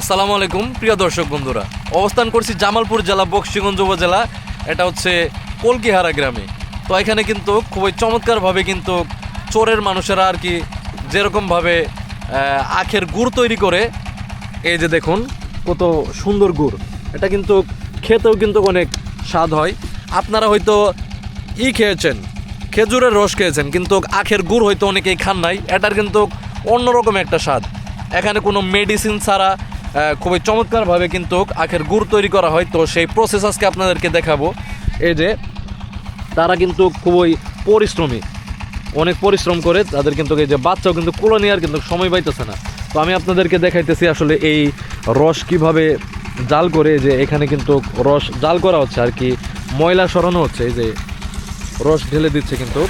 আসসালামু আলাইকুম, প্রিয় দর্শক বন্ধুরা। অবস্থান করছি জামালপুর জেলা, বক্সিগঞ্জ উপজেলা। এটা হচ্ছে কলকিহারা গ্রামে। তো এখানে কিন্তু খুবই চমৎকারভাবে কিন্তু চোরের মানুষেরা আর কি যেরকমভাবে আখের গুড় তৈরি করে। এই যে দেখুন, কত সুন্দর গুড়। এটা কিন্তু খেতেও কিন্তু অনেক স্বাদ হয়। আপনারা হয়তো ই খেয়েছেন, খেজুরের রস খেয়েছেন, কিন্তু আখের গুড় হয়তো অনেকেই খান নাই। এটার কিন্তু অন্যরকম একটা স্বাদ। এখানে কোনো মেডিসিন ছাড়া খুবই চমৎকারভাবে কিন্তু আখের গুড় তৈরি করা হয়। তো সেই প্রসেস আজকে আপনাদেরকে দেখাবো। এই যে, তারা কিন্তু খুবই পরিশ্রমী। অনেক পরিশ্রম করে, তাদের কিন্তু এই যে বাচ্চাও কিন্তু কুলো নেওয়ার কিন্তু সময় পাইতেছে না। তো আমি আপনাদেরকে দেখাইতেছি আসলে এই রস কীভাবে জাল করে যে এখানে কিন্তু রস জাল করা হচ্ছে আর কি, ময়লা সরানো হচ্ছে, এই যে রস ঢেলে দিচ্ছে কিন্তু।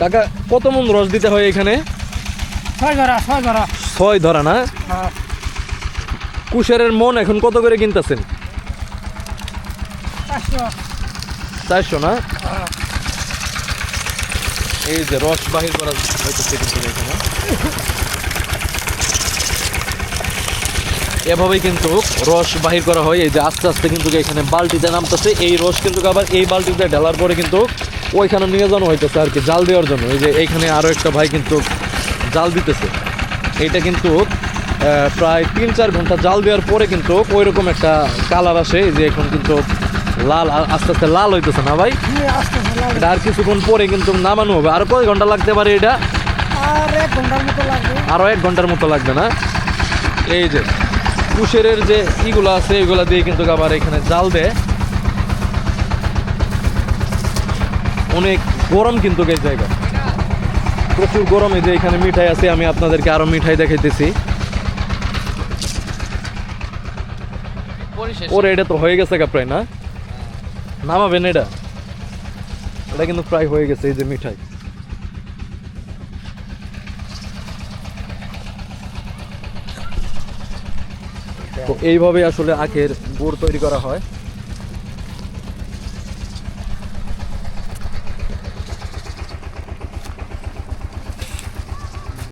কাকা, কত মন রস দিতে হয় এখানে? ছয় ধরা ছয় ধরা ছয় ধরা না? কুশেরের মন এখন কত করে কিনতেছেন? চারশো। না? এই যে রস বাহির করা এখানে। এভাবেই কিন্তু রস বাহির করা হয়। এই যে আস্তে আস্তে কিন্তু এখানে বালতিতে নামতেছে। এই রস কিন্তু আবার এই বালতিতে ঢালার পরে কিন্তু ওইখানে নিয়ে যাওয়া হইতেছে আর কি জাল দেওয়ার জন্য। এই যে এইখানে আরও একটা ভাই কিন্তু জাল দিতেছে। এটা কিন্তু প্রায় তিন চার ঘণ্টা জাল দেওয়ার পরে কিন্তু ওই রকম একটা কালার আসে যে এখন কিন্তু লাল আস্তে আস্তে লাল হইতেছে না ভাই? আস্তে এটা আর কিছুক্ষণ পরে কিন্তু নামানো হবে। আর কয় ঘণ্টা লাগতে পারে এটা? আর এক ঘণ্টার মতো লাগবে। আরও এক ঘণ্টার মতো লাগবে না? এই যে কুশেরের যে ইগুলো আছে এগুলো দিয়ে কিন্তু আবার এখানে জাল দেয়। অনেক গরম কিন্তু এই জায়গা প্রচুর গরম যে এখানে মিঠাই আছে, আমি আপনাদেরকে আরও মিঠাই দেখাইতেছি। ওরে, এটা তো হয়ে গেছে প্রায়, না? নামাবেন এটা। এটা কিন্তু প্রায় হয়ে গেছে, এই যে মিঠাই। তো এইভাবে আসলে আখের গুড় তৈরি করা হয়।